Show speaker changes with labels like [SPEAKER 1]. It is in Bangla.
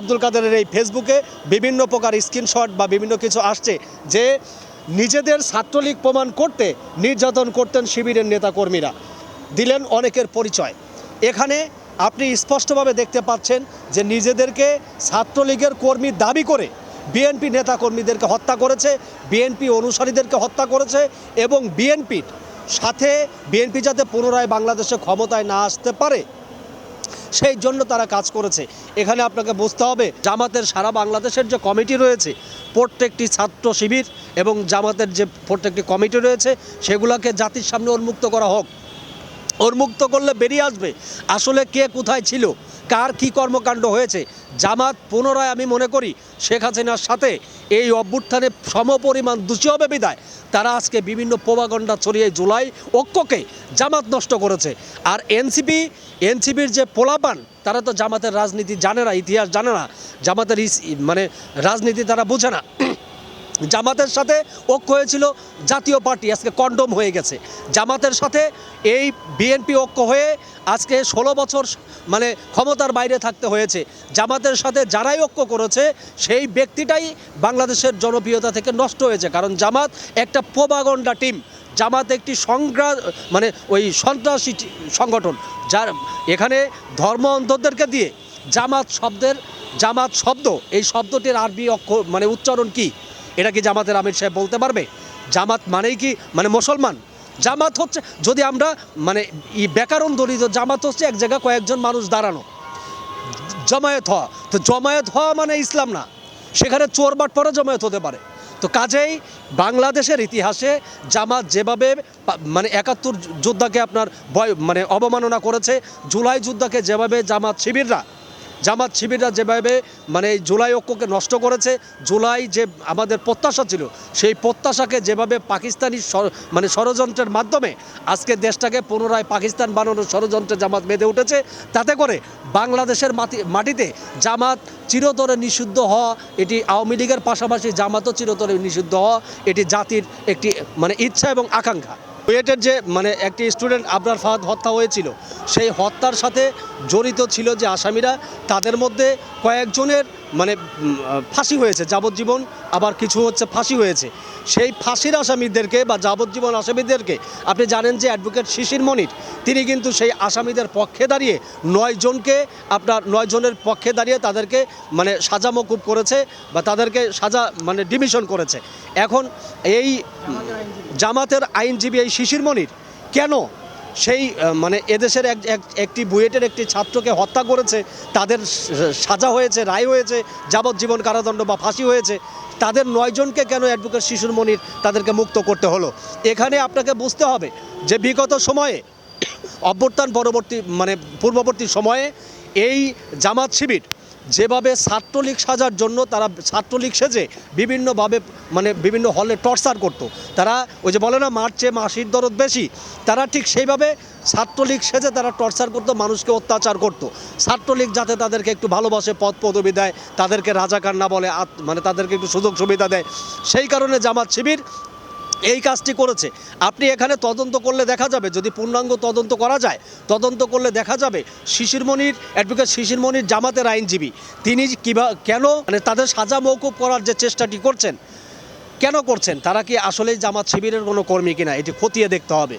[SPEAKER 1] আব্দুল কাদেরের এই ফেসবুকে বিভিন্ন প্রকার স্ক্রিনশট বা বিভিন্ন কিছু আসছে যে নিজেদের ছাত্রলীগ প্রমাণ করতে নির্যাতন করতেন শিবিরের নেতাকর্মীরা। দিলেন অনেকের পরিচয়। এখানে আপনি স্পষ্টভাবে দেখতে পাচ্ছেন যে নিজেদেরকে ছাত্রলীগের কর্মী দাবি করে বিএনপি নেতাকর্মীদেরকে হত্যা করেছে, বিএনপি অনুসারীদেরকে হত্যা করেছে এবং বিএনপির সাথে বিএনপি যাতে পুনরায় বাংলাদেশে ক্ষমতায় না আসতে পারে সেই জন্য তারা কাজ করেছে। এখানে আপনাকে বুঝতে হবে, জামাতের সারা বাংলাদেশের যে কমিটি রয়েছে, প্রত্যেকটি ছাত্র শিবির এবং জামাতের যে প্রত্যেকটি কমিটি রয়েছে, সেগুলোকে জাতির সামনে উন্মুক্ত করা হোক। উন্মুক্ত করলে বেরিয়ে আসবে। আসলে কে কোথায় ছিল? কার কি কর্মকাণ্ড হয়েছে? জামাত পুনরায় আমি মনে করি শেখ হাসিনার সাথে এই অভ্যুত্থানে সমপরিমাণ দোষী হবে বিদায়। তারা আজকে বিভিন্ন প্রভাগণ্ডা ছড়িয়ে জুলাই ঐক্যকে জামাত নষ্ট করেছে। আর এনসিপি, এনসিপির যে পোলাপান, তারা তো জামাতের রাজনীতি জানে না, ইতিহাস জানে না। জামাতের মানে রাজনীতি তারা বোঝে না। জামাতের সাথে ঐক্য হয়েছিল, জাতীয় পার্টি আজকে কন্ডম হয়ে গেছে। জামাতের সাথে এই বিএনপি ঐক্য হয়ে আজকে ষোলো বছর মানে ক্ষমতার বাইরে থাকতে হয়েছে। জামাতের সাথে যারাই ঐক্য করেছে, সেই ব্যক্তিটাই বাংলাদেশের জনপ্রিয়তা থেকে নষ্ট হয়েছে। কারণ জামাত একটা প্রবাগন্ডা টিম। জামাত একটি সংগ্রা মানে ওই সন্ত্রাসী সংগঠন। যার, এখানে ধর্ম অন্ধদেরকে দিয়ে জামাত শব্দের, জামাত শব্দ, এই শব্দটির আরবি অক্ষর মানে উচ্চারণ কি? এটা কি জামাতের আমির সাহেব বলতে পারবে? জামাত মানেই কি মানে মুসলমান? জামাত হচ্ছে, যদি আমরা মানে ই ব্যাকরণ দলিত, জামাত হচ্ছে এক জায়গায় কয়েকজন মানুষ দাঁড়ানো। জমায়েত হওয়া। তো জমায়েত হওয়া মানে ইসলাম না। সেখানে চোর বাট পরে জমায়েত হতে পারে। তো কাজেই বাংলাদেশের ইতিহাসে জামাত যেভাবে মানে একাত্তর যোদ্ধাকে আপনার ভয় মানে অবমাননা করেছে, জুলাই যোদ্ধাকে যেভাবে জামাত শিবিররা জামাত শিবিররা যেভাবে মানে এই জুলাই ঐক্যকে নষ্ট করেছে, জুলাই যে আমাদের প্রত্যাশা ছিল, সেই প্রত্যাশাকে যেভাবে পাকিস্তানি মানে ষড়যন্ত্রের মাধ্যমে আজকে দেশটাকে পুনরায় পাকিস্তান বানানোর ষড়যন্ত্রে জামাত বেঁধে উঠেছে, তাতে করে বাংলাদেশের মাটি, মাটিতে জামাত চিরতরে নিষিদ্ধ হওয়া, এটি আওয়ামী লীগের পাশাপাশি জামাতও চিরতরে নিষিদ্ধ হওয়া, এটি জাতির একটি মানে ইচ্ছা এবং আকাঙ্ক্ষা। কুয়েটের যে মানে একটি স্টুডেন্ট আবরার ফাহাদ হত্যা হয়েছিল, সেই হত্যার সাথে জড়িত ছিল যে আসামিরা, তাদের মধ্যে কয়েকজনের মানে ফাঁসি হয়েছে, যাবজ্জীবন আবার কিছু হচ্ছে ফাঁসি হয়েছে। সেই ফাঁসির আসামিদেরকে বা যাবজ্জীবন আসামিদেরকে, আপনি জানেন যে অ্যাডভোকেট শিশির মনির, তিনি কিন্তু সেই আসামিদের পক্ষে দাঁড়িয়ে নয় জনকে আপনার, নয় জনের পক্ষে দাঁড়িয়ে তাদেরকে মানে সাজা মকুব করেছে বা তাদেরকে সাজা মানে ডিমিশন করেছে। এখন এই জামাতের আইনজীবী, এই শিশির মনির। কেন? সেই মানে এদেশের এক, এক- একটি বুয়েটের একটি ছাত্রকে হত্যা করেছে, তাদের সাজা হয়েছে, রায় হয়েছে, যাবজ্জীবন কারাদণ্ড বা ফাঁসি হয়েছে, তাদের নয়জনকে কেন অ্যাডভোকেট শিশুর মনির তাদেরকে মুক্ত করতে হলো? এখানে আপনাকে বুঝতে হবে যে বিগত সময়ে অভ্যর্থান পরবর্তী মানে পূর্ববর্তী সময়ে এই জামাত শিবির যেভাবে ছাত্রলীগ সাজার জন্য তারা ছাত্রলীগ সেজে বিভিন্নভাবে মানে বিভিন্ন হলে টর্চার করতো। তারা ওই যে বলে না মার্চে মাসির দরদ বেশি, তারা ঠিক সেইভাবে ছাত্রলীগ সেজে তারা টর্চার করতো, মানুষকে অত্যাচার করতো। ছাত্রলীগ যাতে তাদেরকে একটু ভালোবাসে, পদ পদবি দেয়, তাদেরকে রাজাকার না বলে মানে তাদেরকে একটু সুযোগ সুবিধা দেয়। সেই কারণে জামাত শিবির এই কাজটি করেছে। আপনি এখানে তদন্ত করলে দেখা যাবে, যদি পূর্ণাঙ্গ তদন্ত করা যায়, তদন্ত করলে দেখা যাবে শিশিরমণির অ্যাডভোকেট শিশিরমণির জামাতের আইনজীবী, তিনি কিবা, কেন মানে তাদের সাজা মৌকুব করার যে চেষ্টাটি করছেন, কেন করছেন? তারা কি আসলেই জামাত শিবিরের কোনো কর্মী কিনা? এটি খতিয়ে দেখতে হবে।